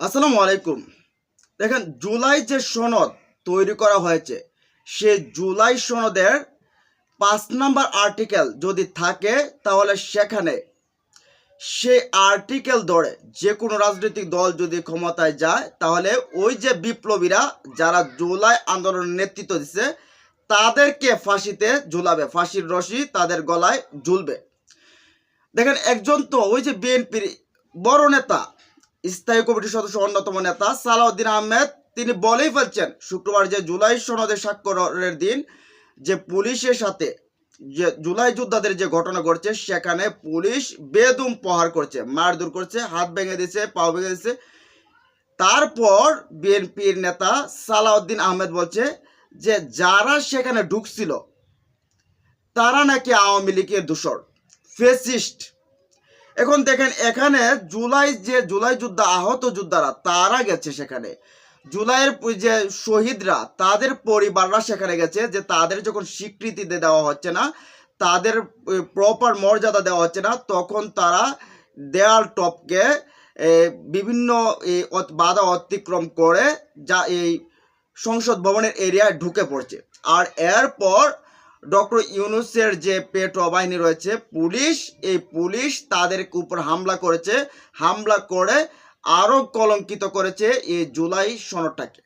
আসসালামু আলাইকুম। দেখেন, জুলাই যে সনদ তৈরি করা হয়েছে, সে জুলাই সনদের পাঁচ নাম্বার আর্টিকেল যদি থাকে, তাহলে সেখানে সে আর্টিকেল ধরে যে কোনো রাজনৈতিক দল যদি ক্ষমতায় যায়, তাহলে ওই যে বিপ্লবীরা যারা জুলাই আন্দোলনের নেতৃত্ব দিচ্ছে তাদেরকে ফাঁসিতে ঝুলাবে, ফাঁসির রশি তাদের গলায় ঝুলবে। দেখেন, একজন তো ওই যে বিএনপির বড় নেতা স্থায়ী কমিটির সদস্য অন্যতম নেতা সালাউদ্দিন আহমেদ। তিনি বলেই ফেলছেন, শুক্রবার যে জুলাই সনদে স্বাক্ষরের দিন যে পুলিশের সাথে যে জুলাই যোদ্ধাদের যে ঘটনা ঘটছে, সেখানে পুলিশ বেদম প্রহার করছে, মারধর করছে, হাত ভেঙে দিচ্ছে পাও ভেঙে দিচ্ছে তারপর বিএনপির নেতা সালাউদ্দিন আহমেদ বলছে যে যারা সেখানে ঢুকছিল, তারা নাকি আওয়ামী লীগের দূষর ফেসিস্ট এখন দেখেন, এখানে জুলাই যে জুলাই যোদ্ধা, আহত যোদ্ধারা, তারা গেছে সেখানে। জুলাইয়ের যে শহীদরা, তাদের পরিবাররা সেখানে গেছে, যে তাদের যখন স্বীকৃতি দেওয়া হচ্ছে না, তাদের প্রপার মর্যাদা দেওয়া হচ্ছে না, তখন তারা দেয়াল টপকে বিভিন্ন বাধা অতিক্রম করে যা এই সংসদ ভবনের এরিয়ায় ঢুকে পড়ছে। আর এরপর ডক্টর ইউনুসের যে পেটো বাহিনী রয়েছে, পুলিশ, এই পুলিশ তাদের উপর হামলা করেছে। হামলা করে আরও কলঙ্কিত করেছে এই জুলাই সনদটাকে।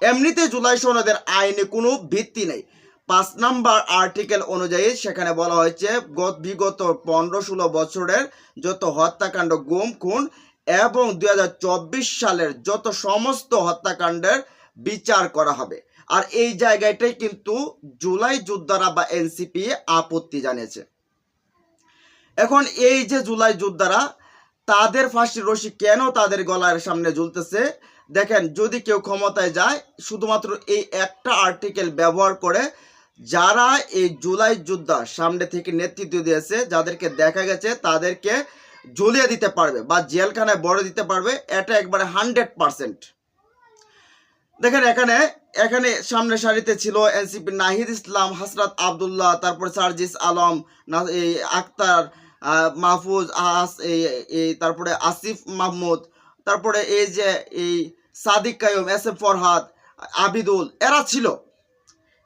এমনিতে জুলাই সনদের আইনে কোনো ভিত্তি নেই। পাঁচ নাম্বার আর্টিকেল অনুযায়ী সেখানে বলা হয়েছে, গত বিগত পনেরো ষোলো বছরের যত হত্যাকাণ্ড গুম, খুন এবং দুই হাজার চব্বিশ সালের যত সমস্ত হত্যাকাণ্ডের বিচার করা হবে আর এই জায়গাটাই কিন্তু জুলাই যোদ্ধারা বা এনসিপি আপত্তি জানিয়েছে। এখন এই যে জুলাই যোদ্ধারা, তাদের ফাঁসির রশি কেন তাদের গলার সামনে ঝুলতেছে? দেখেন, যদি কেউ ক্ষমতায় যায়, শুধুমাত্র এই একটা আর্টিকেল ব্যবহার করে যারা এই জুলাই যোদ্ধা সামনে থেকে নেতৃত্ব দিয়েছে, যাদেরকে দেখা গেছে তাদেরকে জ্বলিয়ে দিতে পারবে বা জেলখানায় বড় দিতে পারবে, এটা একবারে হান্ড্রেড পারসেন্ট দেখেন, এখানে এখানে সামনে সারিতে ছিল এনসিপি নাহিদ ইসলাম, হাসরাত আবদুল্লাহ, তারপর সার্জিস আলম আক্তার মাহফুজ আস এই তারপরে আসিফ মাহমুদ, তারপরে এই যে, এই সাদিক কায়ুম, এস এম ফরহাদ, আবিদুল, এরা ছিল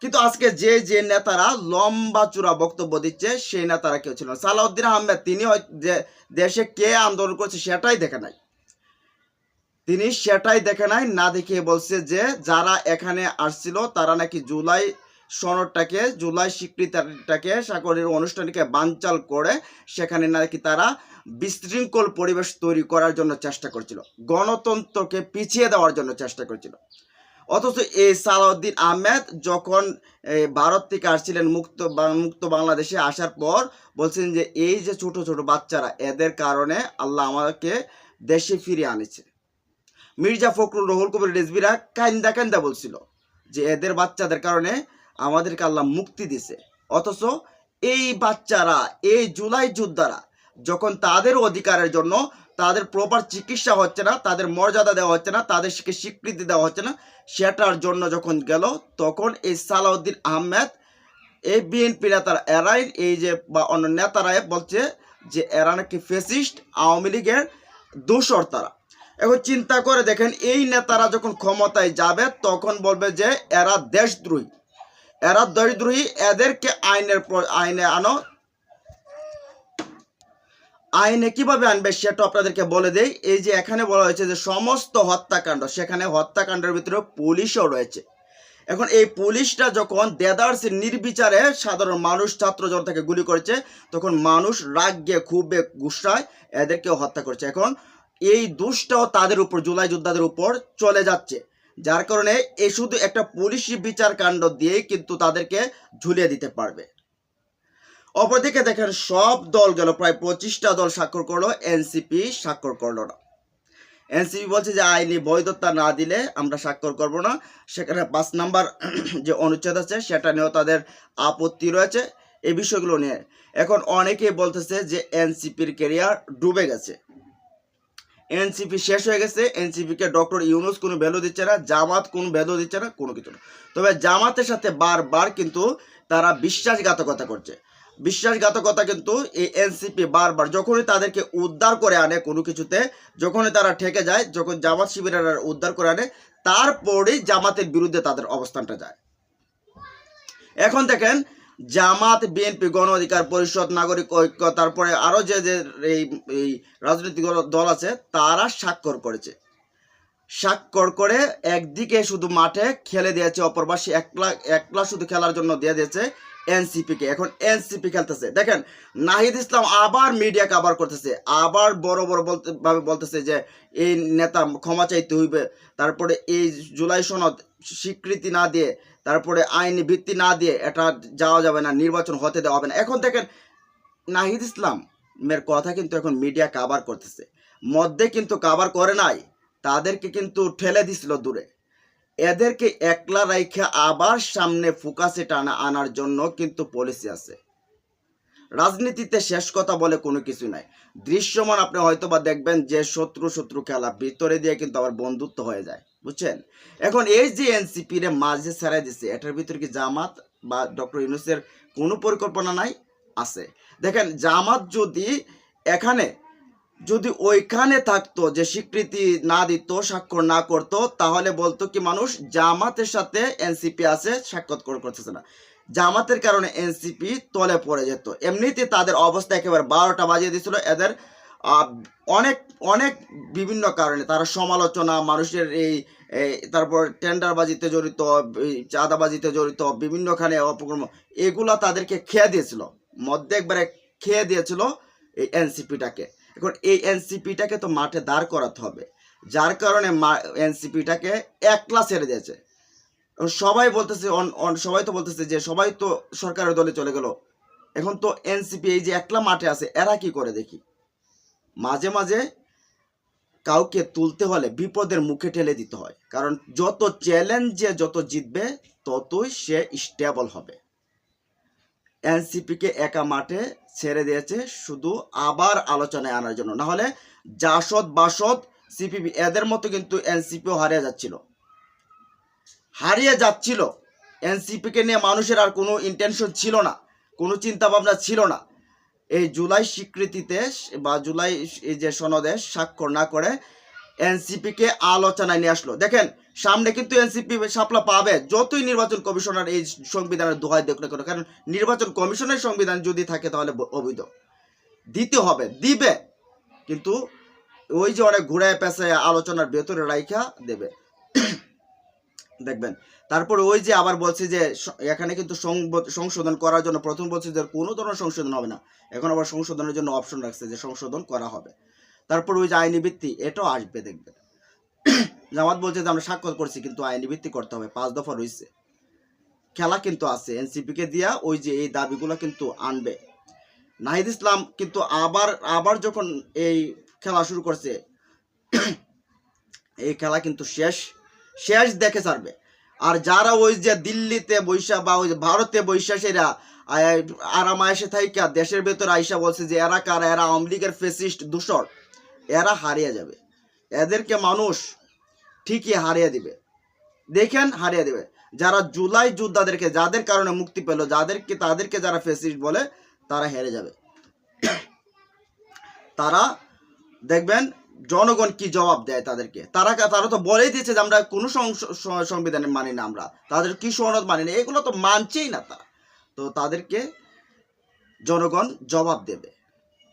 কিন্তু আজকে যে যে নেতারা লম্বা চূড়া বক্তব্য দিচ্ছে, সেই নেতারা কেউ ছিল। সালাউদ্দিন আহমেদ, তিনি যে দেশে কে আন্দোলন করছে সেটাই দেখে নাই তিনি সেটাই দেখে নাই, না দেখিয়ে বলছে যে যারা এখানে আসছিল তারা নাকি জুলাই সনদটাকে, জুলাই স্বীকৃতিটাকে, সাগরের অনুষ্ঠানকে বানচাল করে সেখানে নাকি তারা বিশৃঙ্খল পরিবেশ তৈরি করার জন্য চেষ্টা করছিল, গণতন্ত্রকে পিছিয়ে দেওয়ার জন্য চেষ্টা করছিল। অথচ এই সালাউদ্দিন আহমেদ যখন ভারত থেকে আসছিলেন মুক্ত মুক্ত বাংলাদেশে আসার পর বলছেন যে এই যে ছোট ছোট বাচ্চারা, এদের কারণে আল্লাহ আমাকে দেশে ফিরিয়ে আনেছে। মির্জা ফখরুল, রহুল কবির, রেজবিরা কান্দা কান্দা বলছিল যে এদের বাচ্চাদের কারণে আমাদেরকে আল্লাহ মুক্তি দিছে। অথচ এই বাচ্চারা, এই জুলাই যোদ্ধারা যখন তাদের অধিকারের জন্য তাদের প্রপার চিকিৎসা হচ্ছে না, তাদের মর্যাদা দেওয়া হচ্ছে না, তাদেরকে স্বীকৃতি দেওয়া হচ্ছে না, সেটার জন্য যখন গেল, তখন এই সালাউদ্দিন আহমেদ, এই বিএনপি নেতারা এরাই এই যে বা অন্য নেতারাই বলছে যে এরা নাকি ফেসিস্ট আওয়ামী লীগের দোষর তারা। এখন চিন্তা করে দেখেন, এই নেতারা যখন ক্ষমতায় যাবে, তখন বলবে যে এরা দেশদ্রোহী। এরা দেশদ্রোহী, এদেরকে আইনের আইনে আনো। আইনে কীভাবে আনবে সেটা আপনাদেরকে বলে দেই। এই যে এখানে বলা হয়েছে যে সমস্ত হত্যাকাণ্ড, সেখানে হত্যাকাণ্ডের ভিতরে পুলিশও রয়েছে। এখন এই পুলিশটা যখন দেদারসে নির্বিচারে সাধারণ মানুষ, ছাত্র জনতাকে গুলি করেছে, তখন মানুষ রাগে খুবে গুসায় এদেরকেও হত্যা করছে। এখন এই দোষটাও তাদের উপর, জুলাই যোদ্ধাদের উপর চলে যাচ্ছে। যার কারণে এ শুধু একটা পুলিশি বিচার কাণ্ড দিয়েই কিন্তু তাদেরকে ঝুলিয়ে দিতে পারবে। অপরদিকে দেখেন, সব দল গেল, প্রায় পঁচিশটা দল স্বাক্ষর করল এনসিপি স্বাক্ষর করল না। এনসিপি বলছে যে, আইনি বৈধতা না দিলে আমরা স্বাক্ষর করব না। সেখানে পাঁচ নাম্বার যে অনুচ্ছেদ আছে, সেটা নিয়েও তাদের আপত্তি রয়েছে। এই বিষয়গুলো নিয়ে এখন অনেকেই বলতেছে যে এনসিপির কেরিয়ার ডুবে গেছে। এনসিপি শেষ হয়ে গেছে এনসিপিকে ডক্টর ইউনুস কোনো ভ্যালু দিচ্ছে না, জামাত কোনো ভ্যালু দিচ্ছে না, কোনো কিছু না। তবে জামাতের সাথে বারবার কিন্তু তারা বিশ্বাসঘাতকতা করছে। বিশ্বাসঘাতকতা কিন্তু এই এনসিপি বারবার, যখনই তাদেরকে উদ্ধার করে আনে কোনো কিছুতে, যখনই তারা ঠেকে যায়, যখন জামাত শিবিরেরা উদ্ধার করে আনে, তারপরেই জামাতের বিরুদ্ধে তাদের অবস্থানটা যায়। এখন দেখেন জামাত, বিএনপি, গণ অধিকার পরিষদ, নাগরিক ঐক্য, তারপরে আরও যে যে এই এই রাজনৈতিক দল- আছে, তারা স্বাক্ষর করেছে। স্বাক্ষর করে একদিকে শুধু মাঠে খেলে দিয়েছে অপরবাসী একলা একলা শুধু খেলার জন্য দিয়ে দিয়েছে। এনসিপি কে এখন এনসিপি খেলতেছে। দেখেন, নাহিদ ইসলাম আবার মিডিয়া কাভার করতেছে। আবার বড় বড় বলতে ভাবে বলতেছে যে, এই নেতা ক্ষমা চাইতে হইবে। তারপরে এই জুলাই সনদ স্বীকৃতি না দিয়ে, তারপরে আইনি ভিত্তি না দিয়ে এটা যাওয়া যাবে না, নির্বাচন হতে দেওয়া হবে না। এখন দেখেন, নাহিদ ইসলাম এর কথা কিন্তু এখন মিডিয়া কাভার করতেছে। মধ্যে কিন্তু কাভার করে নাই। তাদেরকে কিন্তু ঠেলে দিছিল দূরে। এদেরকে একলা রাইখে আবার সামনে ফোকাসে টানা আনার জন্য কিন্তু পলিসি আছে। রাজনীতিতে শেষ কথা বলে কোনো কিছু নাই। দৃশ্যমান আপনি হয়তো বা দেখবেন যে শত্রু শত্রু খেলা ভিতরে দিয়ে কিন্তু আবার বন্ধুত্ব হয়ে যায়। বুঝছেন? এখন এই যে এনসিপি রে মাঝে ছেড়ে দিছে, এটার ভিতরে কি জামাত বা ডক্টর ইউনুসের কোনো পরিকল্পনা নাই? আছে। দেখেন, জামাত যদি এখানে যদি ওইখানে থাকতো, যে স্বীকৃতি না দিত, স্বাক্ষর না করতো, তাহলে বলতো কি মানুষ, জামাতের সাথে এনসিপি আছে স্বাক্ষর কর- করতেছে না। জামাতের কারণে এনসিপি তলে পড়ে যেত। এমনিতে তাদের অবস্থা একেবারে বারোটা বাজিয়ে দিয়েছিল এদের অনেক অনেক বিভিন্ন কারণে। তারা সমালোচনা, মানুষের এই তারপর টেন্ডারবাজিতে জড়িত চাঁদাবাজিতে জড়িত, বিভিন্নখানে অপকর্ম, এগুলা তাদেরকে খেয়ে দিয়েছিল। মধ্যে একবারে খেয়ে দিয়েছিল এই এনসিপিটাকে। এখন এই এনসিপিটাকে তো মাঠে দাঁড় করাতে হবে, যার কারণে এনসিপিটাকে একলা ছেড়ে দিয়েছে। এখন সবাই বলতেছে, অন- সবাই তো বলতেছে যে সবাই তো সরকারের দলে চলে গেল। এখন তো এনসিপি এই যে একলা মাঠে আছে, এরা কি করে দেখি? মাঝে মাঝে কাউকে তুলতে হলে বিপদের মুখে ঠেলে দিতে হয়, কারণ যত চ্যালেঞ্জে যত জিতবে, ততই সে স্টেবল হবে। এনসিপিকে একা মাঠে ছেড়ে দিয়েছে শুধু আবার আলোচনায় আনার জন্য। না হলে জাসদ বাসদ, সিপিবি, এদের মতো কিন্তু এনসিপিও হারিয়ে যাচ্ছিল। হারিয়ে যাচ্ছিল। এনসিপিকে নিয়ে মানুষের আর কোনো ইন্টেনশন ছিল না, কোনো চিন্তা ভাবনা ছিল না। এই জুলাই স্বীকৃতিতে বা জুলাই এই যে সনদে স্বাক্ষর না করে এনসিপিকে আলোচনায় নিয়ে আসলো। দেখেন সামনে কিন্তু এনসিপি সাপলা পাবে যতই নির্বাচন কমিশনার এই সংবিধানের দোহাই দেখ না কেন, কারণ নির্বাচন কমিশনের সংবিধান যদি থাকে তাহলে অবৈধ। দিতে হবে, দিবে, কিন্তু ওই যে অনেক ঘুরায় পেঁচায় আলোচনার ভেতরে রাইখা দেবে। দেখবেন, তারপরে ওই যে আবার বলছে যে এখানে কিন্তু সংশোধন করার জন্য প্রথম বলছে যে কোনো ধরনের সংশোধন হবে না। এখন আবার সংশোধনের জন্য অপশন রাখছে যে সংশোধন করা হবে। তারপর ওই যে আইনি ভিত্তি, এটাও আসবে, দেখবেন। জামাত বলছে যে আমরা স্বাক্ষর করছি, কিন্তু আইনি ভিত্তি করতে হবে, পাঁচ দফা রয়েছে। খেলা কিন্তু আছে এনসিপি কে দিয়া ওই যে এই দাবিগুলো কিন্তু আনবে। নাহিদ ইসলাম কিন্তু আবার আবার যখন এই খেলা শুরু করছে, এই খেলা কিন্তু শেষ শেষ দেখে ছাড়বে। আর যারা ওই যে দিল্লিতে বৈশা বা ওই ভারতে বৈশা সেরা আরাম আয়সে থাইকা, দেশের ভেতর আইসা বলছে যে এরা কারা? এরা আওয়ামী লীগের ফেসিস্ট দূষর। এরা হারিয়ে যাবে। এদেরকে মানুষ ঠিকই হারিয়ে দিবে। দেখেন, হারিয়ে দিবে। যারা জুলাই যোদ্ধাদেরকে, যাদের কারণে মুক্তি পেল, যাদেরকে, তাদেরকে যারা ফেসিস্ট বলে, তারা হেরে যাবে। তারা, দেখবেন, জনগণ কি জবাব দেয় তাদেরকে? তারা তারা তো বলেই দিয়েছে যে আমরা কোনো সংবিধানে মানি না আমরা। তাদের কি সনদ মানি না? এগুলো তো মানছেই না তারা। তো তাদেরকে জনগণ জবাব দেবে।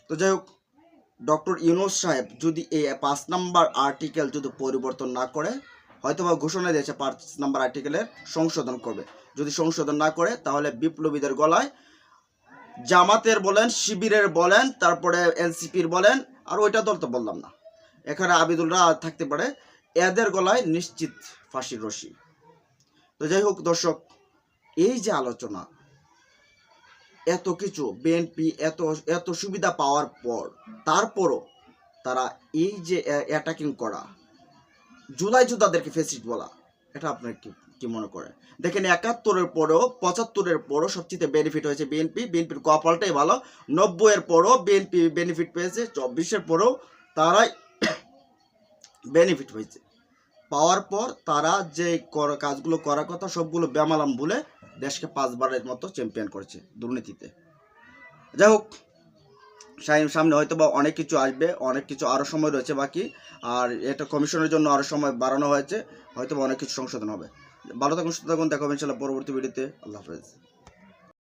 তো যাই হোক ডক্টর ইউনুস সাহেব যদি এই পাঁচ নাম্বার আর্টিকেল যদি পরিবর্তন না করে হয়তো বা ঘোষণা দিয়েছে পাঁচ নাম্বার আর্টিকেলের সংশোধন করবে। যদি সংশোধন না করে, তাহলে বিপ্লবীদের গলায় জামাতের বলেন, শিবিরের বলেন, তারপরে এনসিপির বলেন, আর ওইটা দল তো বললাম না। এখানে আবিদুলরা থাকতে পারে, এদের গলায় নিশ্চিত ফাঁসির রশি। তো যাই হোক দর্শক, এই যে আলোচনা এত কিছু বিএনপি এত এত সুবিধা পাওয়ার পর, তারপরও তারা এই যে অ্যাটাকিং করা, জুলাই যোদ্ধাদেরকে ফেসিস্ট বলা, এটা আপনার কি কি মনে করেন? দেখেন একাত্তরের পরেও, পঁচাত্তরের পরও সবচেয়ে বেনিফিট হয়েছে বিএনপি বিএনপির কপালটাই ভালো, নব্বইয়ের পরও বিএনপি বেনিফিট পেয়েছে, চব্বিশের পরেও তারাই বেনিফিট হয়েছে। পাওয়ার পর তারা যে কাজগুলো করার কথা সবগুলো বেমালাম বলে দেশকে পাঁচবারের মতো চ্যাম্পিয়ন করেছে দুর্নীতিতে। যাই হোক সামনে হয়তো বা অনেক কিছু আসবে, অনেক কিছু আরও সময় রয়েছে বাকি, আর এটা কমিশনের জন্য আরও সময় বাড়ানো হয়েছে, হয়তো অনেক কিছু সংশোধন হবে। ভালো থাকুন, সুস্থ থাকুন, দেখা হবে ইনশাল্লাহ পরবর্তী ভিডিওতে। আল্লাহ হাফেজ।